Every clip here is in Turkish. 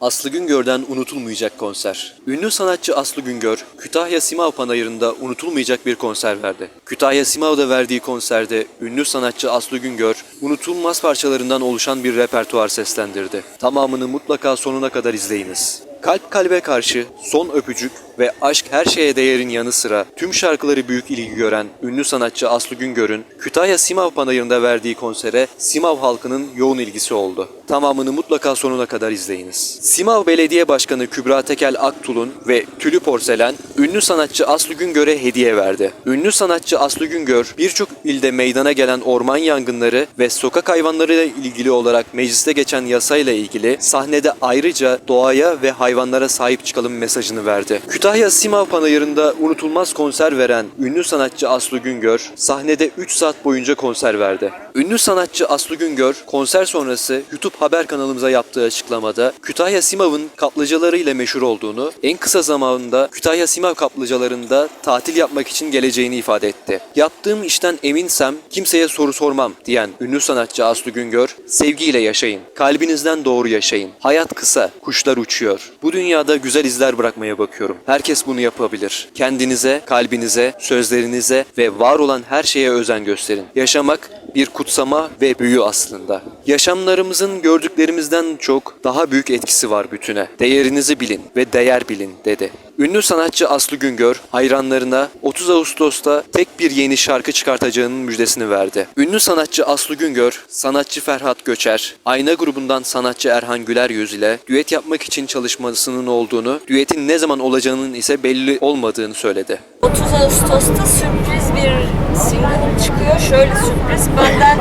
Aslı Güngör'den unutulmayacak konser. Ünlü sanatçı Aslı Güngör, Kütahya Simav Panayırı'nda unutulmayacak bir konser verdi. Kütahya Simav'da verdiği konserde ünlü sanatçı Aslı Güngör, unutulmaz parçalarından oluşan bir repertuar seslendirdi. Tamamını mutlaka sonuna kadar izleyiniz. Kalp Kalbe Karşı, Son Öpücük ve Aşk Her Şeye Değer'in yanı sıra tüm şarkıları büyük ilgi gören ünlü sanatçı Aslı Güngör'ün Kütahya Simav Panayırı'nda verdiği konsere Simav halkının yoğun ilgisi oldu. Tamamını mutlaka sonuna kadar izleyiniz. Simav Belediye Başkanı Kübra Tekel Aktul'un ve Tülü Porselen ünlü sanatçı Aslı Güngör'e hediye verdi. Ünlü sanatçı Aslı Güngör birçok ilde meydana gelen orman yangınları ve sokak hayvanlarıyla ilgili olarak mecliste geçen yasayla ilgili sahnede ayrıca doğaya ve hayvanlara sahip çıkalım mesajını verdi. Kütahya Simav Panayırı'nda unutulmaz konser veren ünlü sanatçı Aslı Güngör sahnede 3 saat boyunca konser verdi. Ünlü sanatçı Aslı Güngör konser sonrası YouTube haber kanalımıza yaptığı açıklamada Kütahya Simav'ın kaplıcaları ile meşhur olduğunu, en kısa zamanda Kütahya Simav kaplıcalarında tatil yapmak için geleceğini ifade etti. Yaptığım işten eminsem kimseye soru sormam diyen ünlü sanatçı Aslı Güngör, sevgiyle yaşayın, kalbinizden doğru yaşayın. Hayat kısa, kuşlar uçuyor. Bu dünyada güzel izler bırakmaya bakıyorum. Herkes bunu yapabilir. Kendinize, kalbinize, sözlerinize ve var olan her şeye özen gösterin. Yaşamak bir kutsama ve büyü aslında. Yaşamlarımızın gördüklerimizden çok daha büyük etkisi var bütüne. Değerinizi bilin ve değer bilin dedi. Ünlü sanatçı Aslı Güngör hayranlarına 30 Ağustos'ta tek bir yeni şarkı çıkartacağının müjdesini verdi. Ünlü sanatçı Aslı Güngör, sanatçı Ferhat Göçer, Ayna grubundan sanatçı Erhan Güler Yüz ile düet yapmak için çalışmasının olduğunu, düetin ne zaman olacağının ise belli olmadığını söyledi. 30 Ağustos'ta sürpriz bir single çıkıyor. Şöyle sürpriz benden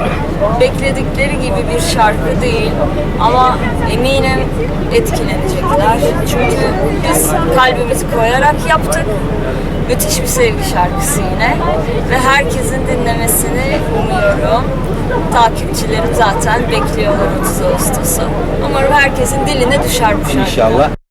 bekledikleri gibi bir şarkı değil ama eminim etkilenecekler. Çünkü biz kalbimizi koyarak yaptık. Müthiş bir sevgi şarkısı yine ve herkesin dinlemesini umuyorum. Takipçilerim zaten bekliyorlar 30 Ağustos'u. Umarım herkesin diline düşer bu şarkı. İnşallah.